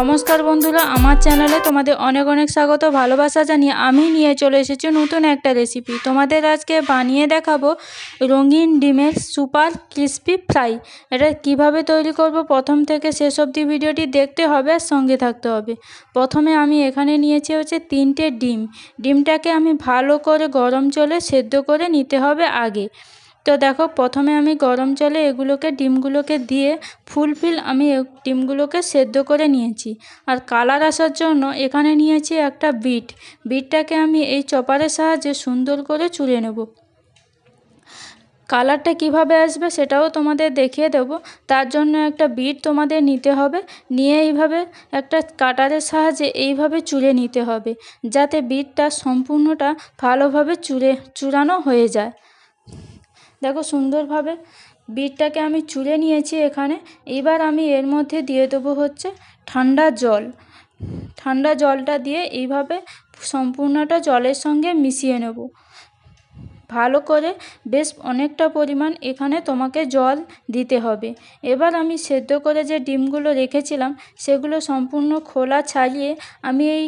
নমস্কার বন্ধুরা, আমার চ্যানেলে তোমাদের অনেক অনেক স্বাগত, ভালোবাসা জানিয়ে আমি নিয়ে চলে এসেছি নতুন একটা রেসিপি তোমাদের আজকে বানিয়ে দেখাবো রঙিন ডিমের সুপার ক্রিস্পি ফ্রাই। এটা কীভাবে তৈরি করব? প্রথম থেকে শেষ অবধি ভিডিওটি দেখতে হবে আর সঙ্গে থাকতে হবে। প্রথমে আমি এখানে নিয়েছি হচ্ছে তিনটে ডিম। ডিমটাকে আমি ভালো করে গরম জলে সেদ্ধ করে নিতে হবে আগে। তো দেখো, প্রথমে আমি গরম জলে এগুলোকে, ডিমগুলোকে দিয়ে ফুলফিল আমি ডিমগুলোকে সেদ্ধ করে নিয়েছি। আর কালার আসার জন্য এখানে নিয়েছি একটা বিট। বিটটাকে আমি এই চপারের সাহায্যে সুন্দর করে চুড়ে নেব। কালারটা কীভাবে আসবে সেটাও তোমাদের দেখিয়ে দেব। তার জন্য একটা বিট তোমাদের নিতে হবে। নিয়ে এইভাবে একটা কাটারের সাহায্যে এইভাবে চুড়ে নিতে হবে। যাতে বিটটা সম্পূর্ণটা ভালোভাবে চুড়ে চূড়ানো হয়ে যায়। দেখো সুন্দরভাবে বিটটাকে আমি চুড়ে নিয়েছি এখানে। এবার আমি এর মধ্যে দিয়ে দেবো হচ্ছে ঠান্ডা জল। ঠান্ডা জলটা দিয়ে এইভাবে সম্পূর্ণটা জলের সঙ্গে মিশিয়ে নেব। ভালো করে বেশ অনেকটা পরিমাণ এখানে তোমাকে জল দিতে হবে। এবার আমি সেদ্ধ করে যে ডিমগুলো রেখেছিলাম, সেগুলো সম্পূর্ণ খোলা ছাড়িয়ে আমি এই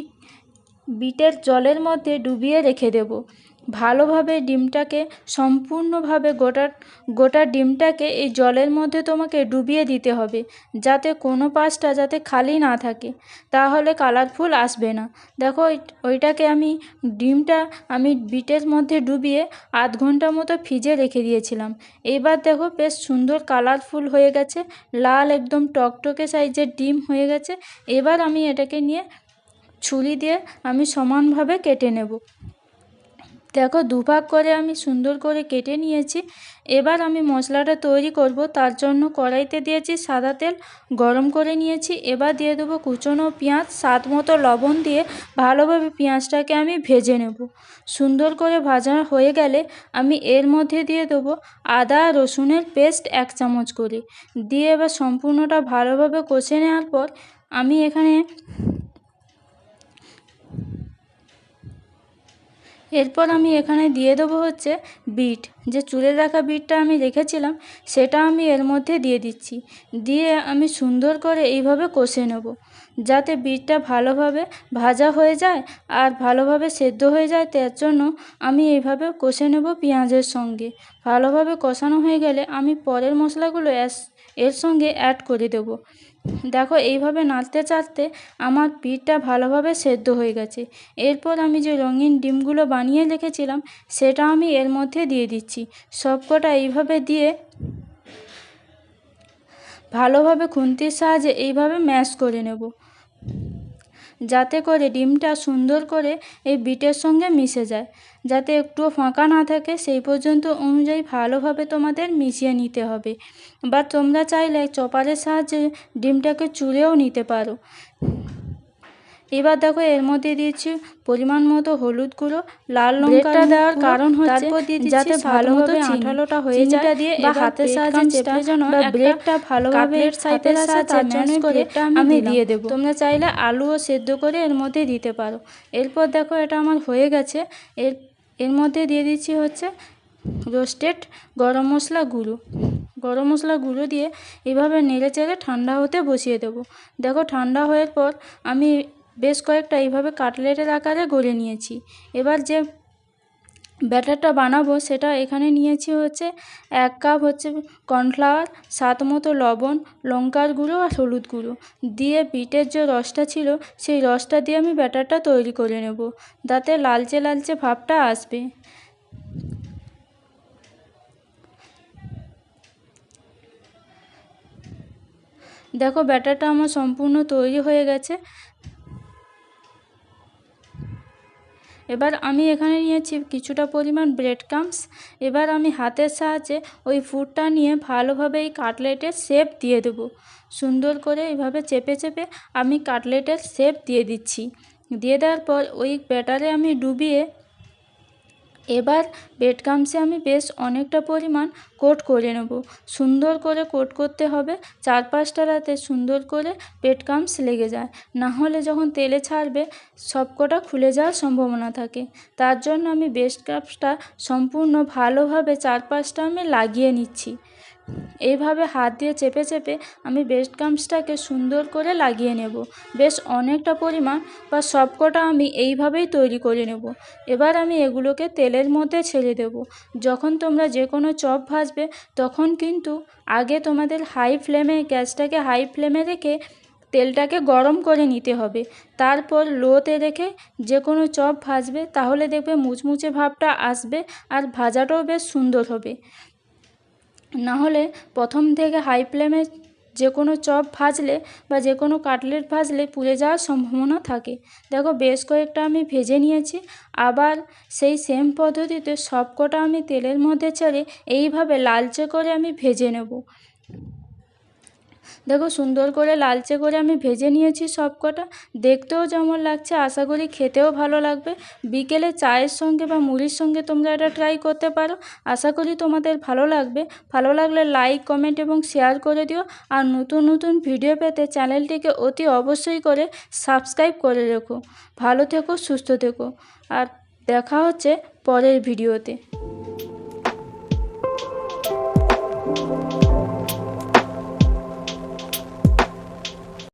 বিটের জলের মধ্যে ডুবিয়ে রেখে দেব। ভালোভাবে ডিমটাকে, সম্পূর্ণভাবে গোটা গোটা ডিমটাকে এই জলের মধ্যে তোমাকে ডুবিয়ে দিতে হবে, যাতে কোনো পাশটা যাতে খালি না থাকে। তাহলে কালারফুল আসবে না। দেখো ওই- ওইটাকে আমি ডিমটা আমি বিটের মধ্যে ডুবিয়ে আধ ঘণ্টা মতো ফ্রিজে রেখে দিয়েছিলাম। এবার দেখো বেশ সুন্দর কালারফুল হয়ে গেছে, লাল একদম টকটকে সাইজের ডিম হয়ে গেছে। এবার আমি এটাকে নিয়ে ছুরি দিয়ে আমি সমানভাবে কেটে নেব। দেখো দুভাগ করে আমি সুন্দর করে কেটে নিয়েছি। এবার আমি মশলাটা তৈরি করব। তার জন্য কড়াইতে দিয়েছি সাদা তেল, গরম করে নিয়েছি। এবার দিয়ে দেবো কুচনো পেঁয়াজ। স্বাদ মতো লবণ দিয়ে ভালোভাবে পেঁয়াজটাকে আমি ভেজে নেব। সুন্দর করে ভাজা হয়ে গেলে আমি এর মধ্যে দিয়ে দেবো আদা রসুনের পেস্ট এক চামচ করে। দিয়ে এবার সম্পূর্ণটা ভালোভাবে কষে নেওয়ার পর আমি এখানে এরপর আমি এখানে দিয়ে দেবো হচ্ছে বিট। যে চুলে রাখা বিটটা আমি রেখেছিলাম, সেটা আমি এর মধ্যে দিয়ে দিচ্ছি। দিয়ে আমি সুন্দর করে এইভাবে কষে নেব। যাতে বিটটা ভালোভাবে ভাজা হয়ে যায় আর ভালোভাবে সেদ্ধ হয়ে যায়, তার জন্য আমি এইভাবে কষে নেব পেঁয়াজের সঙ্গে। ভালোভাবে কষানো হয়ে গেলে আমি পরের মশলাগুলো এর সঙ্গে অ্যাড করে দেবো। দেখো, এইভাবে নাড়তে চাড়তে আমার পিঠটা ভালোভাবে সেদ্ধ হয়ে গেছে। এরপর আমি যে রঙিন ডিমগুলো বানিয়ে রেখেছিলাম, সেটা আমি এর মধ্যে দিয়ে দিচ্ছি। সবকটা এইভাবে দিয়ে ভালোভাবে খুন্তির সাহায্যে এইভাবে ম্যাশ করে নেব। যাতে করে ডিমটা সুন্দর করে এই বিটের সঙ্গে মিশে যায়। যাতে একটুও ফাঁকা না থাকে, সেই পর্যন্ত অনুযায়ী ভালোভাবে তোমাদের মিশিয়ে নিতে হবে। বা তোমরা চাইলে চপারের সাহায্যে ডিমটাকে চুড়েও নিতে পারো। এবার দেখো এর মধ্যে দিয়েছি পরিমাণ মতো হলুদ গুঁড়ো লাল লঙ্কা দেওয়ার কারণ হচ্ছে যাতে ভালো মতো আঠালোটা হয়ে যায় দিয়ে বা হাতের সাহায্যে চেপে যেন ব্রেডটা ভালোভাবে সাইডের সাহায্যে ম্যাশ করে আমি দিয়ে দেবো। তোমরা চাইলে আলুও সেদ্ধ করে এর মধ্যে দিতে পারো। এরপর দেখো এটা আমার হয়ে গেছে। এর এর মধ্যে দিয়ে দিচ্ছি হচ্ছে রোস্টেড গরম মশলা গুঁড়ো। গরম মশলা গুঁড়ো দিয়ে এভাবে নেড়ে চেড়ে ঠান্ডা হতে বসিয়ে দেবো। দেখো ঠান্ডা হওয়ার পর আমি বেশ কয়েকটা এইভাবে কাটলেটের আকারে গড়ে নিয়েছি। এবার যে ব্যাটারটা বানাবো সেটা এখানে নিয়েছি হচ্ছে এক কাপ হচ্ছে কর্নফ্লাওয়ার, স্বাদ মতো লবণ, লঙ্কার গুঁড়ো আর হলুদ গুঁড়ো। দিয়ে বিটের যে রসটা ছিল সেই রসটা দিয়ে আমি ব্যাটারটা তৈরি করে নেব। যাতে লালচে লালচে ভাবটা আসবে। দেখো ব্যাটারটা আমার সম্পূর্ণ তৈরি হয়ে গেছে। এবার আমি এখানে নিয়েছি কিছুটা পরিমাণ ব্রেড ক্রামস এবার আমি হাতের সাহায্যে ওই ফুডটা নিয়ে ভালোভাবে এই কাটলেটের শেপ দিয়ে দেবো। সুন্দর করে এভাবে চেপে চেপে আমি কাটলেটের শেপ দিয়ে দিচ্ছি। দিয়ে দেওয়ার পর ওই ব্যাটারে আমি ডুবিয়ে এবার ব্রেড ক্রাম্বসে আমি বেশ অনেকটা পরিমাণ কোট করে নেব। সুন্দর করে কোট করতে হবে। চার পাঁচটা রাতে সুন্দর করে ব্রেড ক্রাম্বস লেগে যায়। না হলে যখন তেলে ছাড়বে, সবকটা খুলে যাওয়ার সম্ভাবনা থাকে। তার জন্য আমি ব্রেড ক্রাম্বসটা সম্পূর্ণ ভালোভাবে চার পাঁচটা আমি লাগিয়ে নিচ্ছি। এইভাবে হাত দিয়ে চেপে চেপে আমি ব্রেড ক্রাম্বসটাকে সুন্দর করে লাগিয়ে নেব। বেশ অনেকটা পরিমাণ বা সবকটা আমি এইভাবেই তৈরি করে নেব। এবার আমি এগুলোকে তেলের মধ্যে ছেড়ে দেব। যখন তোমরা যে কোনো চপ ভাজবে, তখন কিন্তু আগে তোমাদের হাই ফ্লেমে গ্যাসটাকে হাই ফ্লেমে রেখে তেলটাকে গরম করে নিতে হবে। তারপর লোতে রেখে যে কোনো চপ ভাজবে, তাহলে দেখবে মুচমুচে ভাবটা আসবে আর ভাজাটাও বেশ সুন্দর হবে। না হলে প্রথম থেকে হাই ফ্লেমে যে কোনো চপ ভাজলে বা যে কোনো কাটলেট ভাজলে পুড়ে যাওয়ার সম্ভাবনা থাকে। দেখো, বেশ কয়েকটা আমি ভেজে নিয়েছি। আবার সেই সেম পদ্ধতিতে সবকটা আমি তেলের মধ্যে ছেড়ে এইভাবে লালচে করে আমি ভেজে নেব। দেখো সুন্দর করে লালচে করে আমি ভেজে নিয়েছি সবকটা দেখতেও যেমন লাগছে, আশা করি খেতেও ভালো লাগবে। বিকেলে চায়ের সঙ্গে বা মুড়ির সঙ্গে তোমরা এটা ট্রাই করতে পারো। আশা করি তোমাদের ভালো লাগবে। ভালো লাগলে লাইক কমেন্ট এবং শেয়ার করে দিও। আর নতুন নতুন ভিডিও পেতে চ্যানেলটিকে অতি অবশ্যই করে সাবস্ক্রাইব করে রেখো। ভালো থেকো, সুস্থ থেকো। আর দেখা হচ্ছে পরের ভিডিওতে